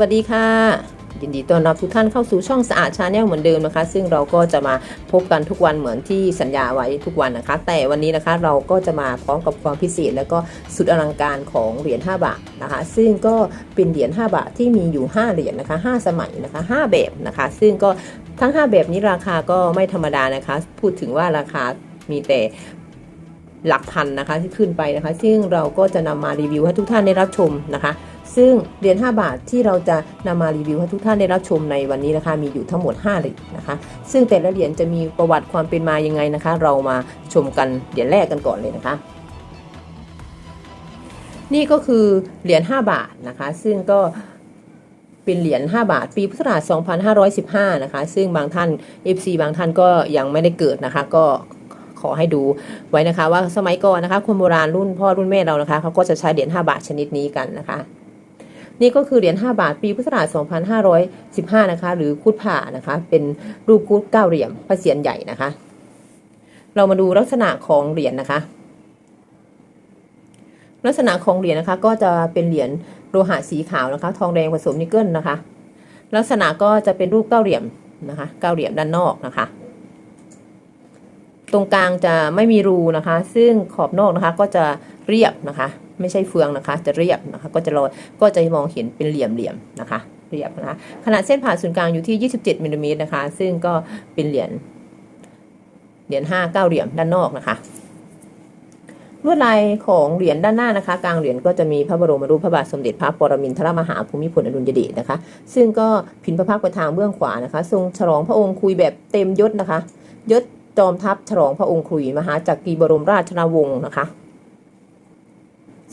วัสดีค่ะ ยินดีต้อนรับทุกท่านเข้าสู่ช่องสะอาดชาแนลเหมือนเดิมนะคะ ซึ่งเราก็จะมาพบกันทุกวันเหมือนที่สัญญาไว้ทุกวันนะคะ แต่วันนี้นะคะเราก็จะมาพร้อมกับความพิเศษ แล้วก็สุดอลังการของเหรียญ5บาทนะคะ ซึ่งก็เป็นเหรียญ5บาทที่มีอยู่ 5 เหรียญนะคะ 5 สมัยนะคะ 5 แบบนะคะ ซึ่งก็ทั้ง 5 แบบนี้ราคาก็ไม่ธรรมดานะคะ พูดถึงว่าราคามีแต่หลักพันนะคะที่ขึ้นไปนะคะ ซึ่งเราก็จะนำมารีวิวให้ทุกท่านได้รับชมนะคะ ซึ่งเหรียญ5บาทที่เราจะนำมารีวิวให้ทุกท่านได้รับชมในวันนี้นะคะ มีอยู่ทั้งหมด5เหรียญนะคะ ซึ่งแต่ละเหรียญจะมีประวัติความเป็นมายังไงนะคะ เรามาชมกันเหรียญแรกกันก่อนเลยนะคะ นี่ก็คือเหรียญ5บาทนะคะ ซึ่งก็เป็นเหรียญ 5 บาท ปีพุทธศักราช2515 นะคะ ซึ่งบางท่าน FC บางท่านก็ยังไม่ได้เกิดนะคะ ก็ขอให้ดูไว้นะคะ ว่าสมัยก่อนนะคะคนโบราณรุ่นพ่อรุ่นแม่เรานะคะเขาก็จะใช้เหรียญ5บาทชนิดนี้กันนะคะ นี่ก็คือเหรียญ5บาทปีพุทธศักราช2515 นะคะ หรือคุดผ่านะคะ เป็นรูปคุดเก้าเหลี่ยมพระเศียรใหญ่นะคะ เรามาดูลักษณะของเหรียญนะคะ ลักษณะของเหรียญนะคะ ก็จะเป็นเหรียญโลหะสีขาวนะคะ ทองแดงผสมนิกเกิลนะคะ ลักษณะก็จะเป็นรูปเก้าเหลี่ยมนะคะเก้าเหลี่ยมด้านนอกนะคะ ตรงกลางจะไม่มีรูนะคะ ซึ่งขอบนอกนะคะก็จะเรียบนะคะ ไม่ใช่เฟืองนะคะ จะเรียบนะคะ ก็จะลอยก็จะมองเห็นเป็นเหลี่ยมๆนะคะ เรียบนะคะ ขนาดเส้นผ่าศูนย์กลางอยู่ที่ 27มิลลิเมตรนะคะ ซึ่งก็เป็นเหรียญเหรียญห้าเก้าเหลี่ยมด้านนอกนะคะ ลวดลายของเหรียญด้านหน้านะคะ กลางเหรียญก็จะมีพระบรมรูปพระบาทสมเด็จพระปรมินทรมหาภูมิพลอดุลยเดชนะคะ ซึ่งก็พินพระพักตร์ไปทางเบื้องขวานะคะ ทรงฉลองพระองค์คุยแบบเต็มยศนะคะ ยศจอมทัพฉลองพระองค์คุยมหาจักรีบรมราชนาวงศ์นะคะ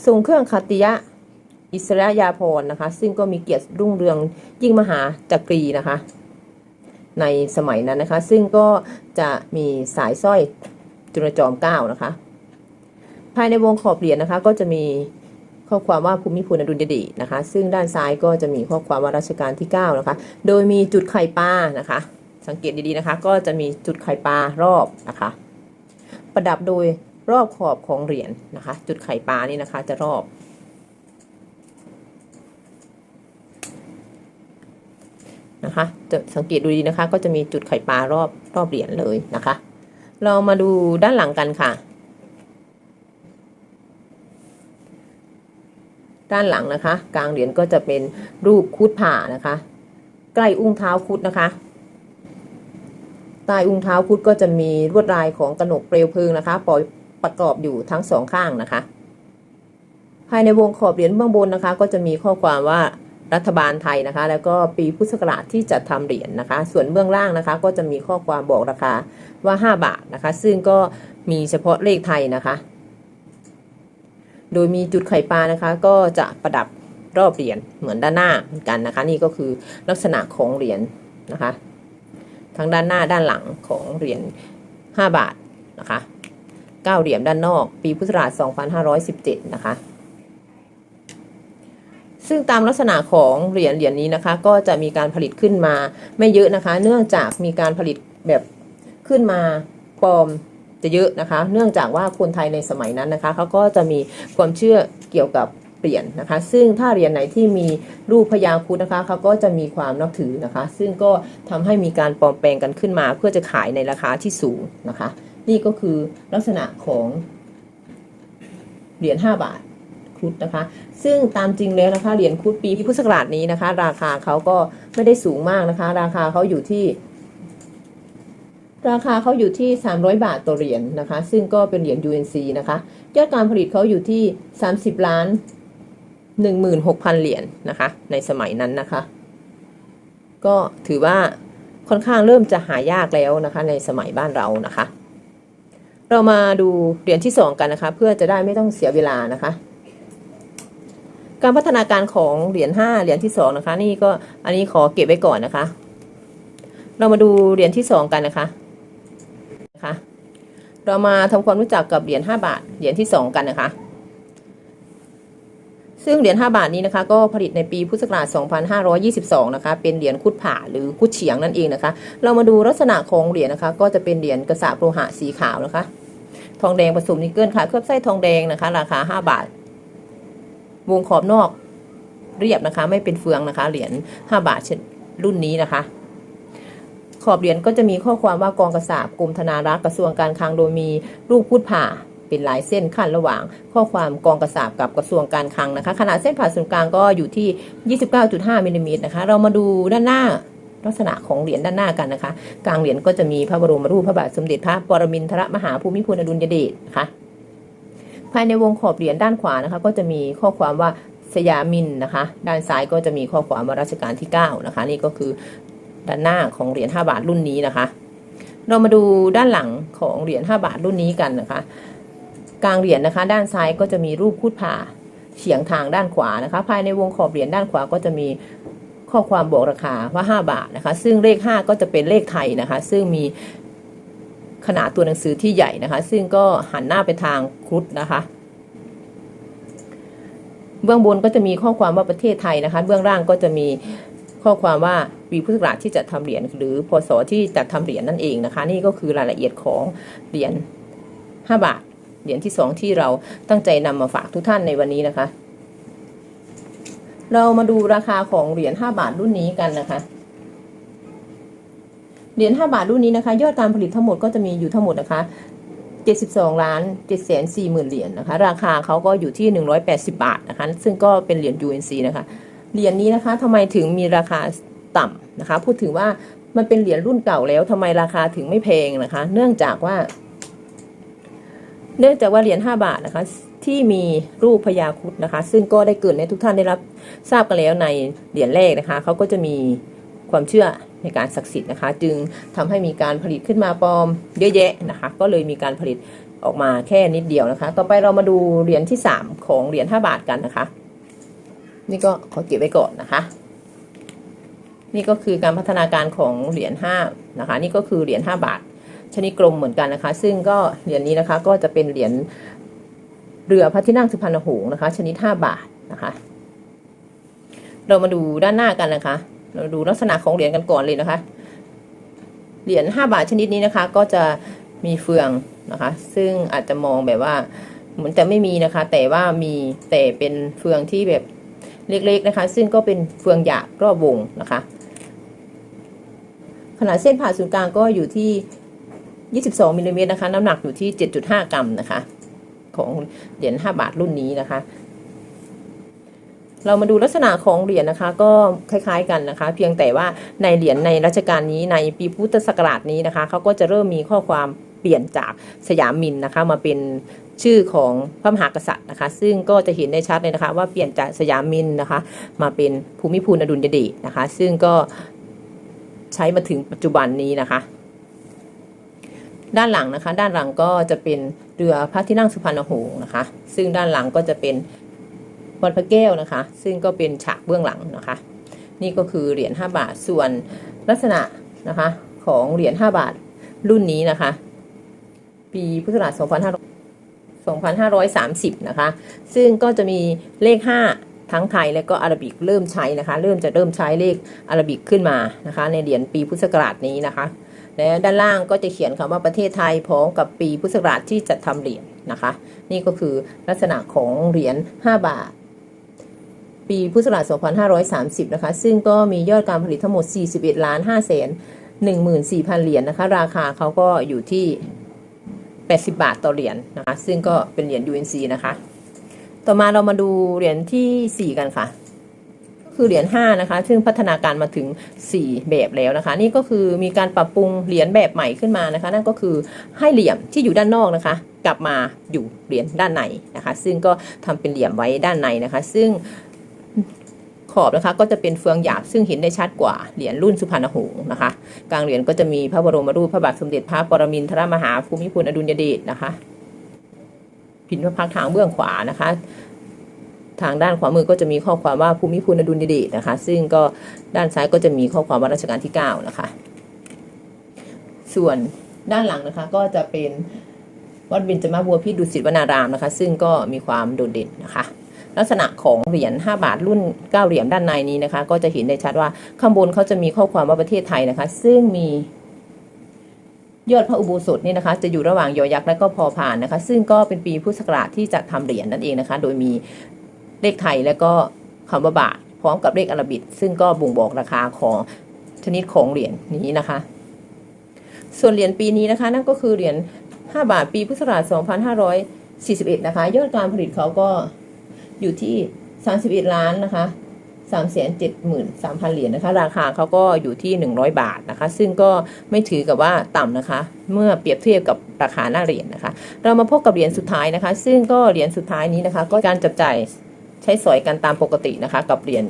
ทรงเครื่องคติยะอิสระยาภรณ์นะคะ ซึ่งก็มีเกียรติรุ่งเรืองยิ่งมหาจักรีนะคะ ในสมัยนั้นนะคะ ซึ่งก็จะมีสายสร้อยจุลจอมเกล้านะคะ ภายในวงขอบเหรียญนะคะ ก็จะมีข้อความว่าภูมิพลอดุลยเดชนะคะ ซึ่งด้านซ้ายก็จะมีข้อความว่ารัชกาลที่ 9 นะคะ โดยมีจุดไข่ปลานะคะ สังเกตดีๆนะคะ ก็จะมีจุดไข่ปลารอบนะคะ ประดับโดย รอบขอบของเหรียญนะคะ จุดไข่ปลานี่นะคะ จะรอบ นะคะ จะสังเกตดูดีนะคะ ก็จะมีจุดไข่ปลารอบรอบเหรียญเลยนะคะ เรามาดูด้านหลังกันค่ะ ด้านหลังนะคะ กลางเหรียญก็จะเป็นรูปคุดผ่านะคะ ใกล้อุ้งเท้าคุดนะคะใต้อุ้งเท้าคุดก็จะมีลวดลายของกระหนกเปลวเพลิงนะคะปล่อย ประกอบอยู่ทั้งสองข้างนะคะ ภายในวงขอบเหรียญเบื้องบนนะคะ ก็จะมีข้อความว่ารัฐบาลไทยนะคะ แล้วก็ปีพุทธศักราชที่จัดทำเหรียญนะคะ ส่วนเบื้องล่างนะคะ ก็จะมีข้อความบอกราคาว่า 5 บาทนะคะ ซึ่งก็มีเฉพาะเลขไทยนะคะ โดยมีจุดไข่ปลานะคะ ก็จะประดับรอบเหรียญเหมือนด้านหน้าเหมือนกันนะคะ นี่ก็คือลักษณะของเหรียญนะคะ ทั้งด้านหน้าด้านหลังของเหรียญ5บาทนะคะ 9เหรียญด้านนอก ปีพุทธศักราช 2517 นะคะ ซึ่งตามลักษณะของเหรียญเหรียญนี้นะคะ ก็จะมีการผลิตขึ้นมาไม่เยอะนะคะ เนื่องจากมีการผลิตแบบขึ้นมาปลอมจะเยอะนะคะ เนื่องจากว่าคนไทยในสมัยนั้นนะคะเขาก็จะมีความเชื่อเกี่ยวกับเหรียญนะคะ ซึ่งถ้าเหรียญไหนที่มีรูปพญาครุฑนะคะเขาก็จะมีความนับถือนะคะ ซึ่งก็ทำให้มีการปลอมแปลงกันขึ้นมา เพื่อจะขายในราคาที่สูงนะคะ นี่ก็คือลักษณะของเหรียญ5บาทครุฑนะคะ ซึ่งตามจริงแล้วนะคะเหรียญครุฑปีพุทธศักราชนี้นะคะ ราคาเขาก็ไม่ได้สูงมากนะคะ ราคาเขาอยู่ที่ ราคาเขาอยู่ที่ 300 บาทต่อเหรียญนะคะ ซึ่งก็เป็นเหรียญ UNC นะคะยอดการผลิตเขาอยู่ที่ 30 ล้าน 16,000 เหรียญนะคะ ในสมัยนั้นนะคะ ก็ถือว่าค่อนข้างเริ่มจะหายากแล้วนะคะ ในสมัยบ้านเรานะคะ เรามาดูเหรียญที่ 2 กันนะคะ เพื่อจะได้ไม่ต้องเสียเวลานะคะ การพัฒนาการของเหรียญ5เหรียญที่ 2 นะคะ นี่ก็อันนี้ขอเก็บไว้ก่อนนะคะ เรามาดูเหรียญที่ 2 กันนะคะนะคะ เรามาทำความรู้จักกับเหรียญ5บาทเหรียญที่ 2 กันนะคะ ซึ่งเหรียญ 5 บาทนี้นะคะ ก็ผลิตในปีพุทธศักราช 2522 นะคะ เป็นเหรียญคุดผ่าหรือคุดเฉียงนั่นเองนะคะ เรามาดูลักษณะของเหรียญนะคะ ก็จะเป็นเหรียญกระสาบโลหะสีขาวนะคะ ทองแดงผสมนิกเกิลค่ะ เคลือบไส้ทองแดงนะคะ ราคา 5 บาท วงขอบนอกเรียบนะคะ ไม่เป็นเฟืองนะคะ เหรียญ 5 บาทรุ่นนี้นะคะ ขอบเหรียญก็จะมีข้อความว่ากองกระสาบกรมธนารักษ์กระทรวงการคลังโดยมีรูปพุทธผ่า เป็นลายเส้นขั้นระหว่างข้อความกองกระสาบกับกระทรวงการคลังนะคะ ขนาดเส้นผ่าศูนย์กลางก็อยู่ที่ 29.5มิลลิเมตรนะคะ เรามาดูด้านหน้าลักษณะของเหรียญด้านหน้ากันนะคะ กลางเหรียญก็จะมีพระบรมรูปพระบาทสมเด็จพระปรมินทรมหาภูมิพลอดุลยเดชนะคะภายในวงขอบเหรียญด้านขวานะคะ ก็จะมีข้อความว่าสยามินนะคะ ด้านซ้ายก็จะมีข้อความว่ารัชกาลที่ 9 นะคะ นี่ก็คือด้านหน้าของเหรียญ5บาทรุ่นนี้นะคะ เรามาดูด้านหลังของเหรียญ5บาทรุ่นนี้กันนะคะ กลางเหรียญนะคะ ด้านซ้ายก็จะมีรูปพูดผ่าเฉียงทางด้านขวานะคะ ภายในวงขอบเหรียญด้านขวาก็จะมีข้อความบอกราคาว่า 5 บาทนะคะ ซึ่งเลข 5 ก็จะเป็นเลขไทยนะคะ ซึ่งมีขนาดตัวหนังสือที่ใหญ่นะคะ ซึ่งก็หันหน้าไปทางครุฑนะคะเบื้องบนก็จะมีข้อความว่าประเทศไทยนะคะ เบื้องล่างก็จะมีข้อความว่าปีพุทธศักราชที่จะทำเหรียญหรือพศที่จะทำเหรียญนั่นเองนะคะ นี่ก็คือรายละเอียดของเหรียญ5บาท เหรียญที่สองที่เราตั้งใจนำมาฝากทุกท่านในวันนี้นะคะ เรามาดูราคาของเหรียญ5บาทรุ่นนี้กันนะคะเหรียญ5บาทรุ่นนี้นะคะ ยอดการผลิตทั้งหมดก็จะมีอยู่ทั้งหมดนะคะ 72 ล้าน7แสน4หมื่นเหรียญนะคะ ราคาเขาก็อยู่ที่ 180 บาทนะคะ ซึ่งก็เป็นเหรียญ UNC นะคะ เหรียญนี้นะคะทำไมถึงมีราคาต่ำนะคะ พูดถึงว่ามันเป็นเหรียญรุ่นเก่าแล้วทำไมราคาถึงไม่แพงนะคะ เนื่องจากว่า เนื่องจากว่าเหรียญ5บาทนะคะที่มีรูปพญาครุฑนะคะ ซึ่งก็ได้เกิดในทุกท่านได้รับทราบกันแล้วในเหรียญแรกนะคะเขาก็จะมีความเชื่อในการศักดิ์สิทธิ์นะคะ จึงทำให้มีการผลิตขึ้นมาปลอมเยอะแยะนะคะ ก็เลยมีการผลิตออกมาแค่นิดเดียวนะคะ ต่อไปเรามาดูเหรียญที่ 3 ของเหรียญ5บาทกันนะคะ นี่ก็ขอเก็บไว้ก่อนนะคะ นี่ก็คือการพัฒนาการของเหรียญ5นะคะ นี่ก็คือเหรียญ5บาท ชนิดกลมเหมือนกันนะคะ ซึ่งก็เหรียญนี้นะคะก็จะเป็นเหรียญเรือพระที่นั่งสุพรรณหงส์นะคะ ชนิด 5 บาทนะคะ เรามาดูด้านหน้ากันนะคะ เราดูลักษณะของเหรียญกันก่อนเลยนะคะ เหรียญ5บาทชนิดนี้นะคะ ก็จะมีเฟืองนะคะ ซึ่งอาจจะมองแบบว่าเหมือนจะไม่มีนะคะ แต่ว่ามีแต่เป็นเฟืองที่แบบเล็กๆนะคะ ซึ่งก็เป็นเฟืองหยาบรอบวงนะคะ ขนาดเส้นผ่าศูนย์กลางก็อยู่ที่ 22มิลลิเมตรนะคะน้ำหนักอยู่ที่ 7.5 กรัมนะคะ ของเหรียญ5บาทรุ่นนี้นะคะ เรามาดูลักษณะของเหรียญนะคะ ก็คล้ายๆกันนะคะ เพียงแต่ว่าในเหรียญในรัชกาลนี้ในปีพุทธศักราชนี้นะคะเขาก็จะเริ่มมีข้อความเปลี่ยนจากสยามมินนะคะมาเป็นชื่อของพระมหากษัตริย์นะคะ ซึ่งก็จะเห็นได้ชัดเลยนะคะ ว่าเปลี่ยนจากสยามมินนะคะ มาเป็นภูมิพลอดุลยเดชนะคะ ซึ่งก็ใช้มาถึงปัจจุบันนี้นะคะ ด้านหลังนะคะ ด้านหลังก็จะเป็นเรือพระที่นั่งสุพรรณหงส์นะคะ ซึ่งด้านหลังก็จะเป็นวัดพระแก้วนะคะ ซึ่งก็เป็นฉากเบื้องหลังนะคะ นี่ก็คือเหรียญ5บาทส่วนลักษณะนะคะของเหรียญ5บาทรุ่นนี้นะคะ ปีพุทธศักราช2500 2530 นะคะ ซึ่งก็จะมีเลข 5 ทั้งไทยและก็อาราบิกเริ่มใช้นะคะ เริ่มจะเริ่มใช้เลขอาราบิกขึ้นมานะคะ ในเหรียญปีพุทธศักราชนี้นะคะ และด้านล่างก็จะเขียนคำว่าประเทศไทยพร้อมกับปีพุทธศักราชที่จะทำเหรียญนะคะ นี่ก็คือลักษณะของเหรียญ5 บาท ปีพุทธศักราช 2530 นะคะ ซึ่งก็มียอดการผลิตทั้งหมด 41ล้าน5แสน14,000 เหรียญนะคะ ราคาเขาก็อยู่ที่ 80 บาทต่อเหรียญนะคะ ซึ่งก็เป็นเหรียญ UNC นะคะ ต่อมาเรามาดูเหรียญทีสี่4 กันค่ะ คือเหรียญ5นะคะ ซึ่งพัฒนาการมาถึง 4 แบบแล้วนะคะ นี่ก็คือมีการปรับปรุงเหรียญแบบใหม่ขึ้นมานะคะ นั่นก็คือให้เหลี่ยมที่อยู่ด้านนอกนะคะ กลับมาอยู่เหรียญด้านในนะคะ ซึ่งก็ทำเป็นเหลี่ยมไว้ด้านในนะคะ ซึ่งขอบนะคะก็จะเป็นเฟืองหยาบซึ่งเห็นได้ชัดกว่าเหรียญรุ่นสุพรรณหงส์นะคะกลางเหรียญก็จะมีพระบรมรูปพระบาทสมเด็จพระปรมินทรมหาภูมิพลอดุลยเดชนะคะ พินพระพักทางเบื้องขวานะคะ ทางด้านขวามือก็จะมีข้อความว่าภูมิพลอดุลยเดชนะคะ ซึ่งก็ด้านซ้ายก็จะมีข้อความว่ารัชกาลที่ 9 นะคะ ส่วนด้านหลังนะคะก็จะเป็นวัดเบญจมาบัวพิษดุสิตวนารามนะคะ ซึ่งก็มีความโดดเด่นนะคะลักษณะของเหรียญ 5 บาทรุ่น 9 เหรียญด้านในนี้นะคะ ก็จะเห็นได้ชัดว่าข้างบนเขาจะมีข้อความว่าประเทศไทยนะคะ ซึ่งมียอดพระอุโบสถนี่นะคะ จะอยู่ระหว่างยอยักษ์และก็พอผ่านนะคะ ซึ่งก็เป็นปีพุทธศักราชที่จะทำเหรียญนั่นเองนะคะ โดยมี เลขไทยและก็คำว่าบาท พร้อมกับเลขอาราบิกซึ่งก็บ่งบอกราคาของชนิดของเหรียญนี้นะคะ ส่วนเหรียญปีนี้นะคะ นั่นก็คือเหรียญ5บาทปีพุทธศักราช2541 นะคะ ยอดการผลิตเขาก็อยู่ที่ 31 ล้านนะคะ3 7 3 0 0 0 เหรียญนะคะ ราคาเขาก็อยู่ที่ 100 บาทนะคะ ซึ่งก็ไม่ถือกับว่าต่ำนะคะ เมื่อเปรียบเทียบกับราคาหน้าเหรียญนะคะ เรามาพบกับเหรียญสุดท้ายนะคะ ซึ่งก็เหรียญสุดท้ายนี้นะคะ ก็การจับจ่าย ใช้สอยกันตามปกตินะคะ กับเหรียญ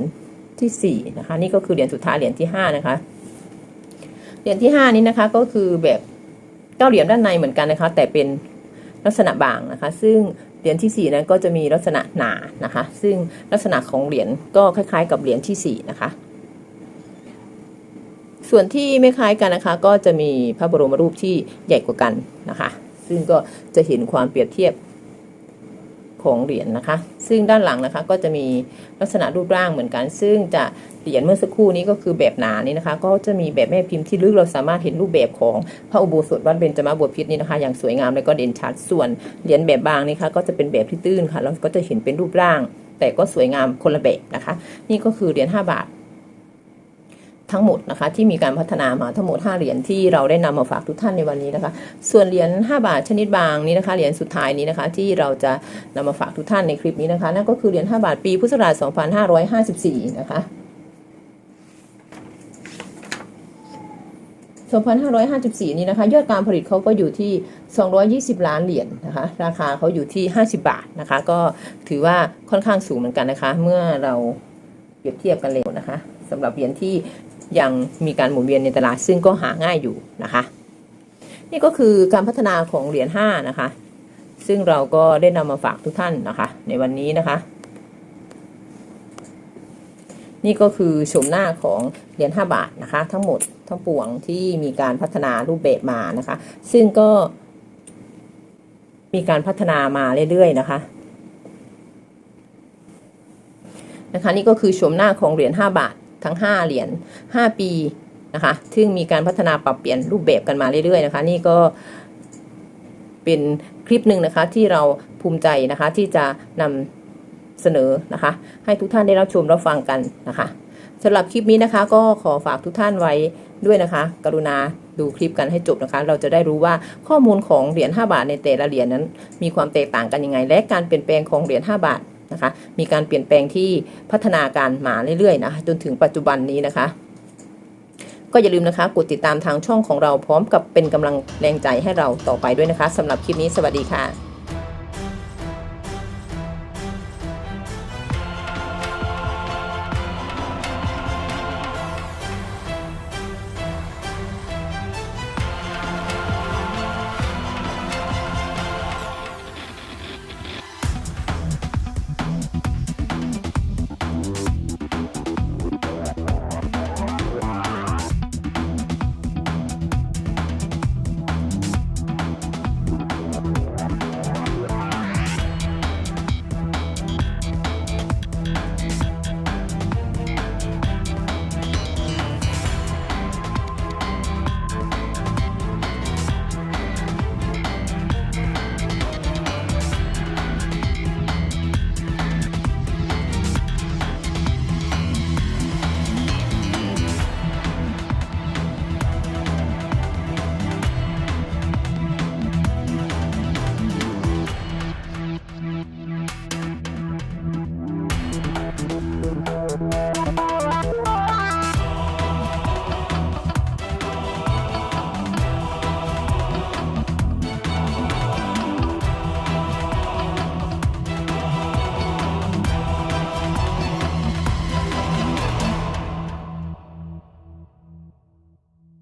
ที่ 4 นะคะ นี่ก็คือเหรียญสุดท้ายเหรียญที่ 5 นะคะ เหรียญที่ 5 นี้นะคะก็คือแบบเก้าเหรียญด้านในเหมือนกันนะคะ แต่เป็นลักษณะบางนะคะ ซึ่งเหรียญที่ 4 นั้นก็จะมีลักษณะหนานะคะ ซึ่งลักษณะของเหรียญก็คล้ายๆ กับเหรียญที่4นะคะส่วนที่ไม่คล้ายกันนะคะ ก็จะมีพระบรมรูปที่ใหญ่กว่ากันนะคะ ซึ่งก็จะเห็นความเปรียบเทียบ ของเหรียญนะคะ ซึ่งด้านหลังนะคะก็จะมีลักษณะรูปร่างเหมือนกัน ซึ่งจะเหรียญเมื่อสักครู่นี้ก็คือแบบหนานี้นะคะ ก็จะมีแบบแม่พิมพ์ที่ลึกเราสามารถเห็นรูปแบบของพระอุโบสถวัดเบญจมาบพิษนี้นะคะ อย่างสวยงามและก็เด่นชัดส่วนเหรียญแบบบางนี่คะก็จะเป็นแบบที่ตื้นค่ะแล้วก็จะเห็นเป็นรูปร่าง แต่ก็สวยงามคนละแบบนะคะ นี่ก็คือเหรียญ5บาท ทั้งหมดนะคะที่มีการพัฒนามาทั้งหมด 5 เหรียญที่เราได้นำมาฝากทุกท่านในวันนี้นะคะ ส่วนเหรียญ 5 บาทชนิดบางนี้นะคะเหรียญสุดท้ายนี้นะคะที่เราจะนำมาฝากทุกท่านในคลิปนี้นะคะนั่นก็คือเหรียญ 5 บาทปีพุทธศักราช2554 นะคะ2,554 นี้นะคะยอดการผลิตเขาก็อยู่ที่ 220 ล้านเหรียญนะคะ ราคาเขาอยู่ที่ 50 บาทนะคะ ก็ถือว่าค่อนข้างสูงเหมือนกันนะคะ เมื่อเราเปรียบเทียบกันเร็วนะคะสำหรับเหรียญที่ ยังมีการหมุนเวียนในตลาดซึ่งก็หาง่ายอยู่นะคะ นี่ก็คือการพัฒนาของเหรียญ5นะคะ ซึ่งเราก็ได้นำมาฝากทุกท่านนะคะ ในวันนี้นะคะ นี่ก็คือชมหน้าของเหรียญ5บาทนะคะ ทั้งหมดทั้งปวงที่มีการพัฒนารูปแบบมานะคะ ซึ่งก็มีการพัฒนามาเรื่อยๆนะคะนะคะนี่ก็คือชมหน้าของเหรียญ5บาท ทั้ง 5 เหรียญ5 ปีนะคะ ซึ่งมีการพัฒนาปรับเปลี่ยนรูปแบบกันมาเรื่อยๆนะคะ นี่ก็เป็นคลิปหนึ่งนะคะที่เราภูมิใจนะคะที่จะนำเสนอนะคะ ให้ทุกท่านได้รับชมรับฟังกันนะคะสำหรับคลิปนี้นะคะ ก็ขอฝากทุกท่านไว้ด้วยนะคะ กรุณาดูคลิปกันให้จบนะคะ เราจะได้รู้ว่าข้อมูลของเหรียญ5บาทในแต่ละเหรียญนั้น มีความแตกต่างกันยังไง และการเปลี่ยนแปลงของเหรียญ5บาท นะคะ มีการเปลี่ยนแปลงที่พัฒนาการมาเรื่อยๆนะคะจนถึงปัจจุบันนี้นะคะ ก็อย่าลืมนะคะกดติดตามทางช่องของเราพร้อมกับเป็นกำลังแรงใจให้เราต่อไปด้วยนะคะสำหรับคลิปนี้สวัสดีค่ะ